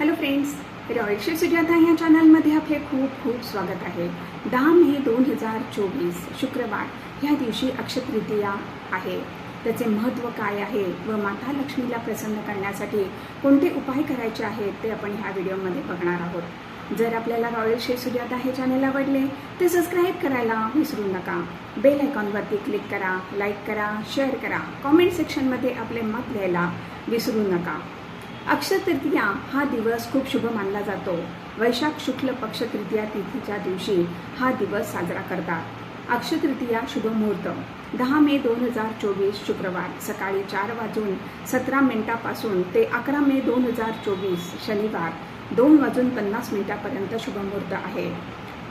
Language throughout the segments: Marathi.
हॅलो फ्रेंड्स रॉयलशी सुजाता या चॅनलमध्ये आपले खूप खूप स्वागत आहे. दहा मे दोन हजार चोवीस शुक्रवार. ह्या दिवशी अक्षतृतीया आहे. त्याचे महत्त्व काय आहे व माता लक्ष्मीला प्रसन्न करण्यासाठी कोणते उपाय करायचे आहेत ते आपण ह्या व्हिडिओमध्ये बघणार आहोत. जर आपल्याला रॉयल शेफ सुजाता हे चॅनल आवडले तर सबस्क्राईब करायला विसरू नका. बेल आयकॉनवरती क्लिक करा लाईक करा शेअर करा. कॉमेंट सेक्शनमध्ये आपले मत लिहायला विसरू नका. अक्षय तृतीया हा दिवस खूप शुभ मानला जातो. वैशाख शुक्ल पक्ष तृतीया तिथीच्या दिवशी हा दिवस साजरा करतात. अक्षय तृतीया शुभ मुहूर्त. दहा मे दोन हजार चोवीस शुक्रवार सकाळी चार वाजून सतरा मिनिटापासून ते अकरा मे दोन हजार चोवीस शनिवार दोन वाजून पन्नास मिनिटापर्यंत शुभमुहूर्त आहे.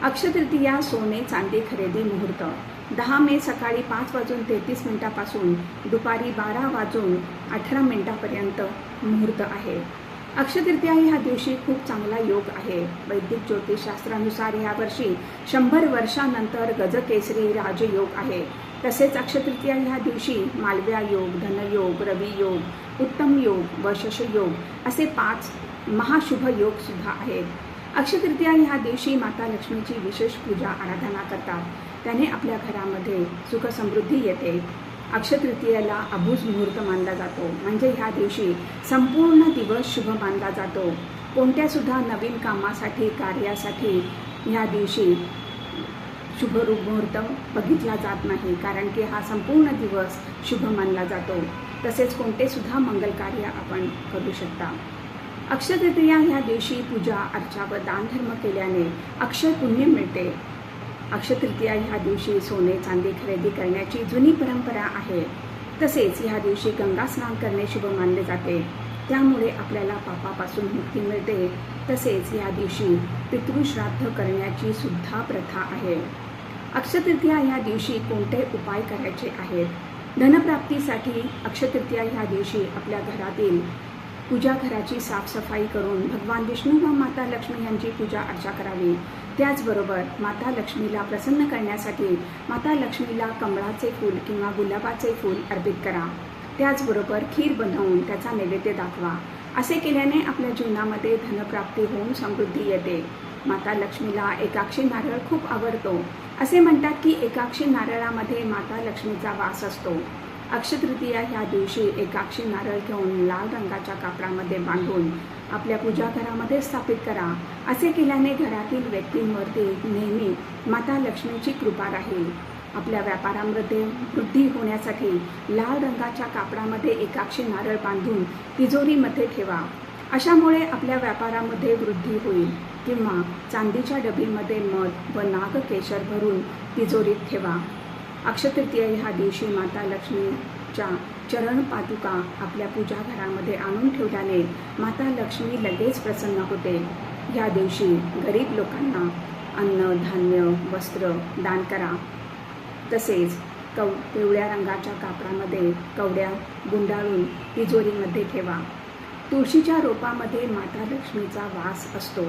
अक्षय तृतीया सोने चांदी खरेदी मुहूर्त. दहा मे सकाळी पाच वाजून तेहतीस मिनिटापासून दुपारी बारा वाजून अठरा मिनिटापर्यंत मुहूर्त आहे. अक्षतृतीया ह्या दिवशी खूप चांगला योग आहे. वैदिक ज्योतिषशास्त्रानुसार ह्या वर्षी शंभर वर्षानंतर गजकेसरी राजयोग आहे. तसेच अक्षतृतीया ह्या दिवशी मालव्या योग धनयोग रवी योग उत्तम योग व योग असे पाच महाशुभ योग सुद्धा आहेत. अक्षय तृतीया ह्या दिवशी माता लक्ष्मीची विशेष पूजा आराधना करतात. त्याने आपल्या घरामध्ये सुख समृद्धी येते. अक्षय तृतीयेला अभूज मुहूर्त मानला जातो. म्हणजे ह्या दिवशी संपूर्ण दिवस शुभ मानला जातो. कोणत्यासुद्धा नवीन कामासाठी कार्यासाठी ह्या दिवशी शुभ मुहूर्त बघितला जात नाही. कारण की हा संपूर्ण दिवस शुभ मानला जातो. तसेच कोणतेसुद्धा मंगल कार्य आपण करू शकता. अक्षतृतीया ह्या दिवशी पूजा अर्चा व दानधर्म केल्याने अक्षय पुण्य मिळते. अक्षतृतीया ह्या दिवशी सोने चांदी खरेदी करण्याची जुनी परंपरा आहे. तसेच ह्या दिवशी गंगा स्नान करणे शुभ मानले जाते. त्यामुळे आपल्याला पापापासून मुक्ती मिळते. तसेच या दिवशी पितृश्राद्ध करण्याची सुद्धा प्रथा आहे. अक्षतृतीया या ह्या दिवशी कोणते उपाय करायचे आहेत? धनप्राप्तीसाठी अक्षतृतीया ह्या दिवशी आपल्या घरातील पूजा घराची साफसफाई करून भगवान विष्णू व माता लक्ष्मी यांची पूजा अर्चा करावी. त्याचबरोबर माता लक्ष्मीला प्रसन्न करण्यासाठी माता लक्ष्मीला कमळाचे फूल किंवा गुलाबाचे फूल अर्पित करा. त्याचबरोबर खीर बनवून त्याचा नैवेद्य दाखवा. असे केल्याने आपल्या जीवनामध्ये धनप्राप्ती होऊन समृद्धी येते. माता लक्ष्मीला एकाक्षी नारळ खूप आवडतो. असे म्हणतात की एकाक्षी नारळामध्ये माता लक्ष्मीचा वास असतो. अक्षतृतीया ह्या दिवशी एकाक्षी नारळ घेऊन लाल रंगाच्या कापडामध्ये बांधून आपल्या पूजा घरामध्ये स्थापित करा. असे केल्याने घरातील व्यक्तींवरती नेहमी माता लक्ष्मीची कृपा राहील. आपल्या व्यापारामध्ये वृद्धी होण्यासाठी लाल रंगाच्या कापडामध्ये एकाक्षी नारळ बांधून तिजोरीमध्ये ठेवा. अशामुळे आपल्या व्यापारामध्ये वृद्धी होईल किंवा चांदीच्या डबीमध्ये मध व नागकेशर भरून तिजोरीत ठेवा. अक्षतृतीय ह्या दिवशी माता लक्ष्मीच्या चरण पादुका आपल्या पूजा घरामध्ये आणून ठेवल्याने माता लक्ष्मी लगेच प्रसन्न होते. ह्या दिवशी गरीब लोकांना अन्न धान्य वस्त्र दान करा. तसेच कव पिवळ्या रंगाच्या कापडामध्ये कवड्या गुंडाळून तिजोरीमध्ये ठेवा. तुळशीच्या रोपामध्ये माता लक्ष्मीचा वास असतो.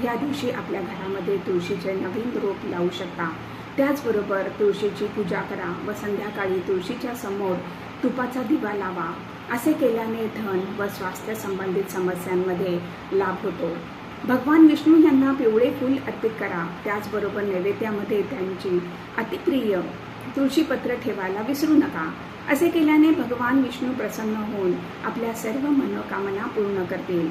ह्या दिवशी आपल्या घरामध्ये तुळशीचे नवीन रोप लावू शकता. त्याचबरोबर तुळशीची पूजा करा व संध्याकाळी तुळशीच्या समोर तुपाचा दिवा लावा. असे केल्याने धन व स्वास्थ्य संबंधित समस्यांमध्ये लाभ होतो. भगवान विष्णू यांना पिवळे फूल अर्पित करा. त्याचबरोबर नैवेद्यामध्ये त्यांची अतिप्रिय तुळशीपत्र ठेवायला विसरू नका. असे केल्याने भगवान विष्णू प्रसन्न होऊन आपल्या सर्व मनोकामना पूर्ण करतील.